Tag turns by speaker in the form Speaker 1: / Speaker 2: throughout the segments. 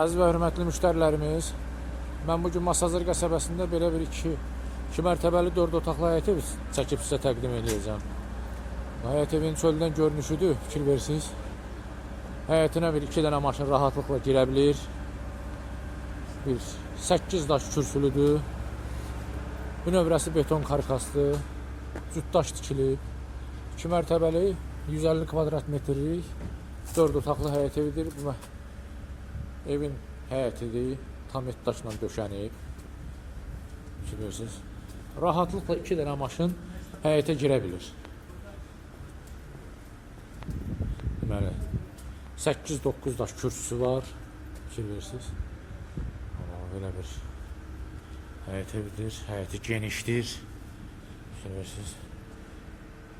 Speaker 1: Əziz və hörmətli müştərilərimiz, mən bu gün Masazır qəsəbəsində belə bir iki, iki mərtəbəli 4 otaqlı həyət evi çəkib sizə təqdim edəcəm. Həyət evin çöldən görünüşüdür, fikir versiniz. Həyətinə bir iki dənə maşın rahatlıqla girə bilir. Bir 8 daş kürsülüdür. Bünövrəsi beton karkaslı, cütdaş tikilib. 2 mərtəbəli 150 kvadrat metrlik 4 otaqlı həyət evidir. Bu evin həyətidir. Tam et daşla döşənib. Bilirsiniz. Rahatlıqla 2 dənə maşın həyətə girə bilir. Deməli 8-9 daş kürsüsü var. Amma belə bir həyət evidir. Həyəti genişdir. Verirsiniz.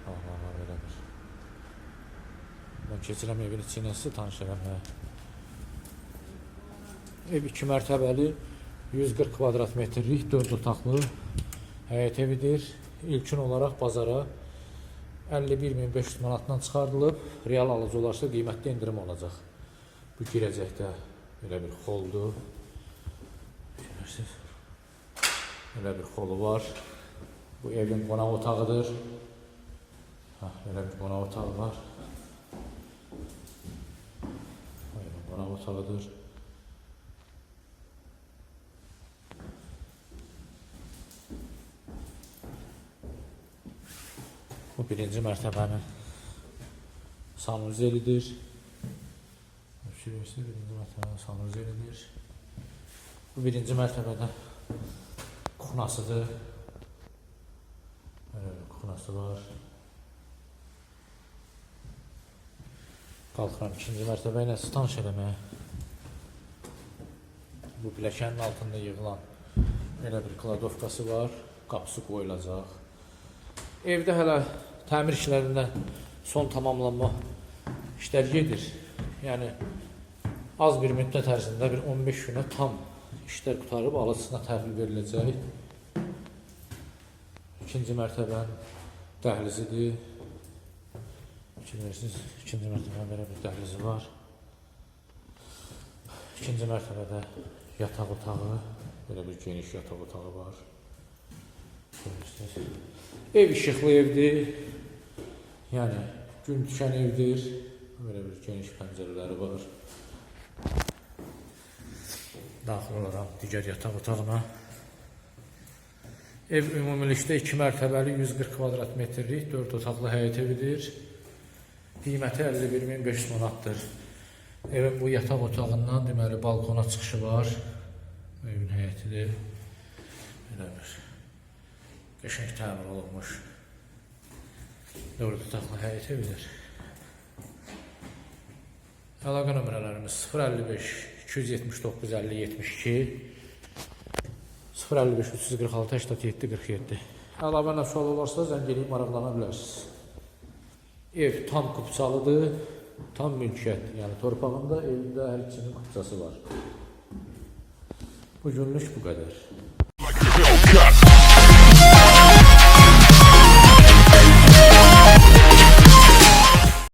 Speaker 1: Allah Allah belə bir. Ben keçirəm evin içinə sizi tanış eləməyə. Ev 2 mərtəbəli 140 kvadrat metrlik 4 otaqlı həyət evidir. İlkin olaraq bazara 51.500 manatdan çıxardılıb. Real alıcı olarsa qiymətdə endirim olacaq. Bu girəcəkdə belə bir xoldur. Görürsünüz. Belə bir xolu var. Bu evin qonaq otağıdır. Ha, belə bir qonaq otağı var. Evin qonaq otağıdır. Bu birinci mərtəbənin sanuzelidir. Şurası birinci mərtəbənin sanuzelidir. Bu birinci mərtəbədə kuxnasıdır. Böyle bir kuxnası var. Qalxıram ikinci mərtəbə ilə stanş eləməyə. Bu pilləkənin altında yığılan belə bir kladovkası var. Qapısı qoyulacaq. Evdə hələ təmir işlərində son tamamlanma işlər gedir. Yəni az bir müddət ərzində bir 15 günə tam işlər qutarıb alıcısına təhvil veriləcək. İkinci mərtəbənin dəhlizidir. Bilirsiniz, ikinci mərtəbənin belə bir dəhlizi var. İkinci mərtəbədə yataq otağı, belə bir geniş yataq otağı var. Ev işıqlı evdir. Yəni gün düşən evdir. Belə bir geniş pəncərələri var. Daxil olaram digər yataq otağına. Ev ümumilikdə 2 mərtəbəli 140 kvadrat metrlik 4 otaqlı həyət evidir. Qiyməti 51500 manatdır. Evin bu yataq otağından deməli balkona çıxışı var. Evin həyətidir. Belə bir qəşəng təmir olunmuş 4 otaqlı həyət evidir. Əlaqə nömrələrimiz 055 279 50 72 055 346 87 47 Əlavə nə sual olarsa zəng edib maraqlana bilərsiniz. Ev tam kupçalıdır, tam mülkiyyət. Yəni torpağında, evində hər ikisinin kupçası var. Bu günlük bu qədər.